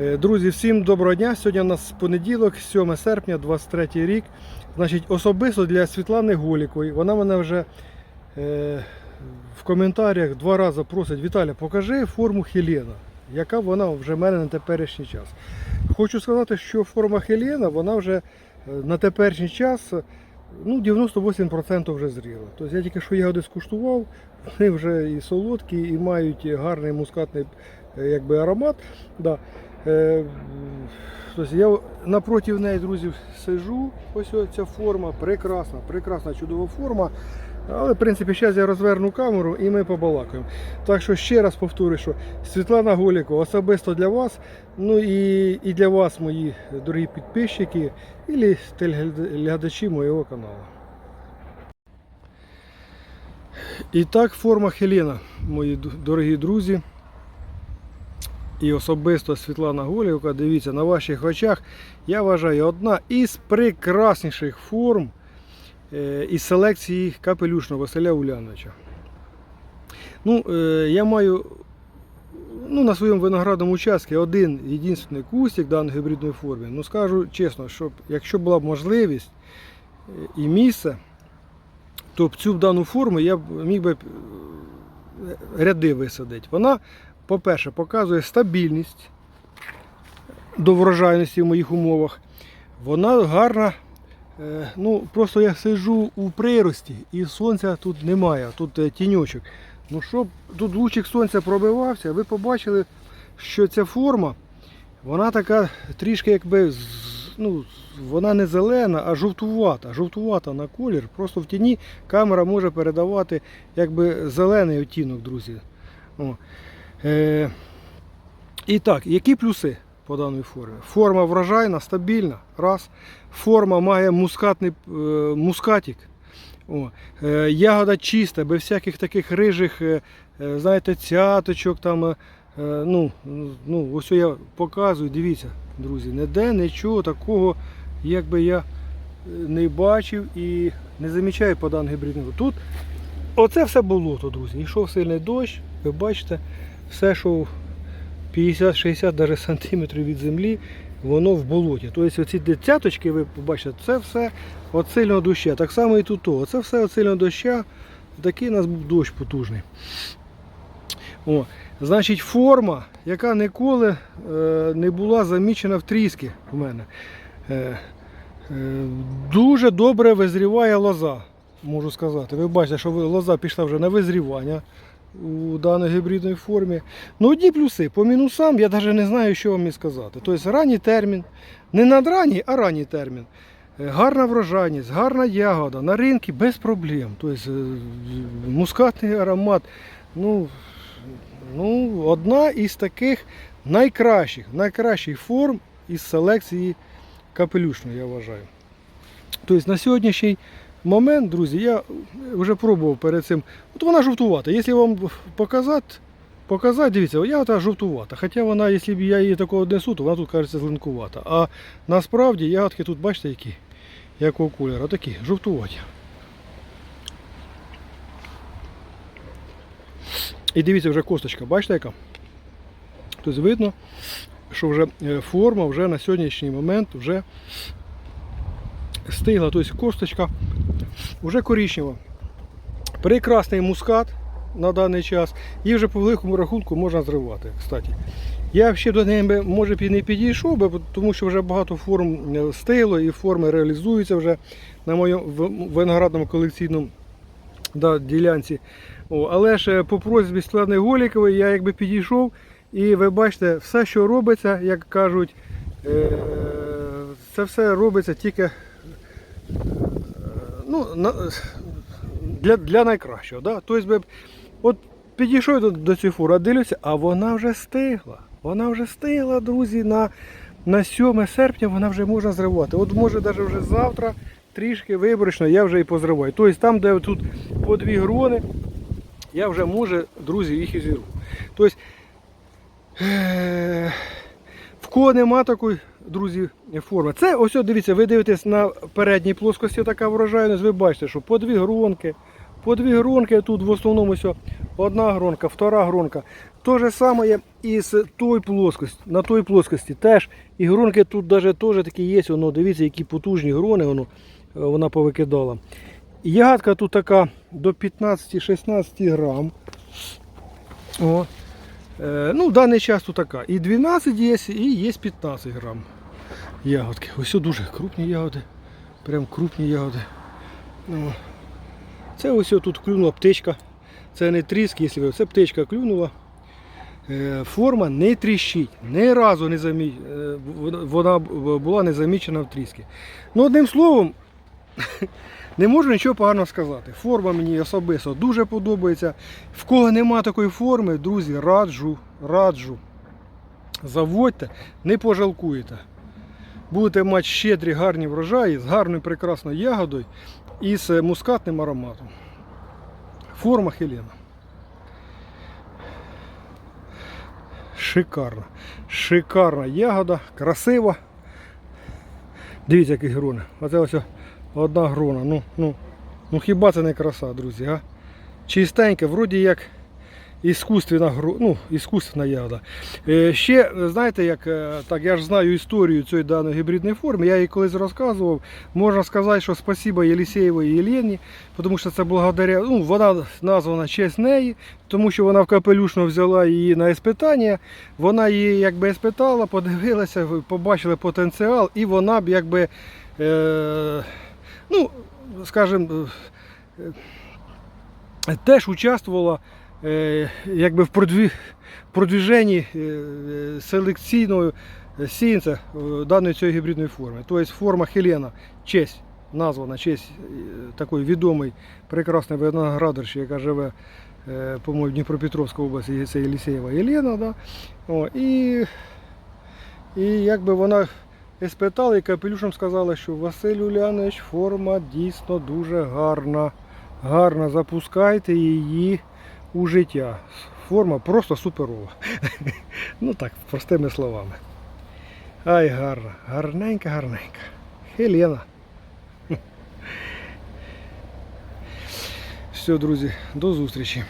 Е, Друзі, всім доброго дня. Сьогодні у нас понеділок, 7 серпня, 23 рік. Значить, особисто для Світлани Голікової. Вона мене вже е, в коментарях два рази просить: Віталя, покажи форму Хелена, яка вона вже в мене на теперішній час. Хочу сказати, що форма Хелена, вона вже е, на теперішній час е, ну, 98% вже зріла. Тобто я тільки що ягоди скуштував, вони вже і солодкі, і мають гарний мускатний якби, аромат. Да. Е, я напроти неї, друзі, сижу. Ось ця форма, прекрасна, прекрасна, чудова форма. Але, в принципі, зараз я розверну камеру і ми побалакаємо. Так що ще раз повторюю, що Світлана Голікова особисто для вас, ну і, і для вас, мої дорогі підписчики, і телеглядачі моєго каналу. І так, форма Хелена, мої дорогі друзі. І особисто Світлана Голівка, дивіться, на ваших очах, я вважаю, одна із прекрасніших форм е, із селекції капелюшного Василя Уляновича. Ну, е, я маю ну, на своєму виноградному участку один єдиний кустик даної гібридної форми. Ну, скажу чесно, що якщо була б можливість е, і місце, то цю дану форму я б міг би ряди висадити. Вона по-перше, показує стабільність до врожайності в моїх умовах. Вона гарна. е, Ну, Просто я сиджу у прирості і сонця тут немає, тут е, тіньочок. Ну, щоб тут лучик сонця пробивався, ви побачили, що ця форма, вона така трішки якби, ну, вона не зелена, а жовтувата. Жовтувата на колір. Просто в тіні камера може передавати якби зелений оттінок, друзі. О. Е, і так, які плюси по даній формі? Форма врожайна, стабільна. Раз. Форма має мускатний е, мускатик. О, е, ягода чиста, без всяких таких рижих, е, е, знаєте, цяточок там. е, е, ну, ну, ось я показую, дивіться, друзі, ніде нічого такого, якби я е, не бачив і не замічаю по даному гібридному. Тут оце все болото, друзі. Йшов сильний дощ, ви бачите, все, що 50-60 даже сантиметрів від землі, воно в болоті. Тобто оці цяточки, ви побачите, це все від сильного доща. Так само і тут. Це все від сильного доща. Такий у нас був дощ потужний. О, значить, форма, яка ніколи е, не була замічена в тріски в мене. Е, е, дуже добре визріває лоза, можу сказати. Ви бачите, що лоза пішла вже на визрівання у даній гібридній формі. Ну, одні плюси. По мінусам я навіть не знаю, що вам і сказати. Тобто ранній термін, не надранній, а ранній термін. Е, Гарна врожайність, гарна ягода, на ринку без проблем. Тобто е, мускатний аромат. Ну, ну, одна із таких найкращих, найкращих форм із селекції капелюшної, я вважаю. Тобто на сьогоднішній момент, друзі, я вже пробував перед цим. От вона жовтувата. Якщо вам показати, показати, дивіться, ягода жовтувата. Хоча вона, якщо б я її такого несу, то вона тут кажеться зеленкувата. А насправді ягодки тут, бачите, які? Якого кольору? Такі, жовтуваті. І дивіться, вже косточка, бачите яка? Тобто видно, що вже е, форма вже на сьогоднішній момент вже стигла, тобто косточка вже коричнева. Прекрасний мускат на даний час. І вже по великому рахунку можна зривати. Кстати. Я ще до неї може і не підійшов, би, тому що вже багато форм е, стигло і форми реалізуються вже на моєму виноградному колекційному да, ділянці. О, але ж е, по просьбі Світлани Голікової я якби підійшов і ви бачите, все, що робиться, як кажуть, е, це все робиться тільки ну, для, для найкращого. Да? Тобто, от підійшов до, до цієї фури, дивлюся, а вона вже стигла. Вона вже стигла, друзі, на, на 7 серпня вона вже можна зривати. От може навіть вже завтра трішки виборочно я вже і позриваю. Тобто там, де тут по дві грони, я вже може, друзі, їх і зірву. Тобто, е, в кого нема такої, друзі, форми. Це ось, дивіться, ви дивитесь на передній плоскості така врожайність, ви бачите, що по дві гронки, по дві гронки тут в основному ось одна гронка, втора гронка. то же саме і з той плоскості, на той плоскості теж. І гронки тут навіть теж такі є. Воно, дивіться, які потужні грони воно, е, вона повикидала. Ягодка тут така до 15-16 грам. О. Е, ну, в даний час тут така. І 12 є, і є 15 грам ягодки. Ось дуже крупні ягоди. Прям крупні ягоди. О. Це ось тут клюнула птичка. Це не тріск, якщо. Це птичка клюнула. Е, Форма не тріщить. Ні разу не замі... е, вона- була не замічена в тріскі. Ну, одним словом, не можу нічого поганого сказати. Форма мені особисто дуже подобається. В кого нема такої форми, друзі, раджу, раджу. Заводьте, не пожалкуєте. Будете мати щедрі гарні врожаї з гарною прекрасною ягодою і з мускатним ароматом. Форма Хелена. Шикарна. Шикарна ягода, красива. Дивіться, які грони. Оце ось одна грона. Ну, ну, ну хіба це не краса, друзі, а? Чистенька, вроді як іскусственна, ну, іскусственна ягода. Е, ще, знаєте, як, е, так, я ж знаю історію цієї даної гібридної форми, я її колись розказував. Можна сказати, що спасибо Єлісєєвій Єлені, тому що це благодаря, ну, вона названа честь неї, тому що вона в капелюшно взяла її на іспитання, вона її якби іспитала, подивилася, ви побачили потенціал, і вона б якби, е, ну, скажімо, е, теж участвувала якби в продві, продвіженні е, е, селекційного сіянця е, даної цієї гібридної форми. Тобто форма Хелена, честь, названа честь е, такої відомої прекрасної виноградарші, яка живе, е, по-моєму, в Дніпропетровській області, це Єлісєєва Єлена. Да? О, і, і якби вона іспитала і капелюшем сказала, що Василь Улянович, форма дійсно дуже гарна. Гарна, запускайте її у життя. Форма просто суперова. ну так, простими словами. Ай, гарна, гарненька, гарненька. Хелена. Все, друзі, до зустрічі.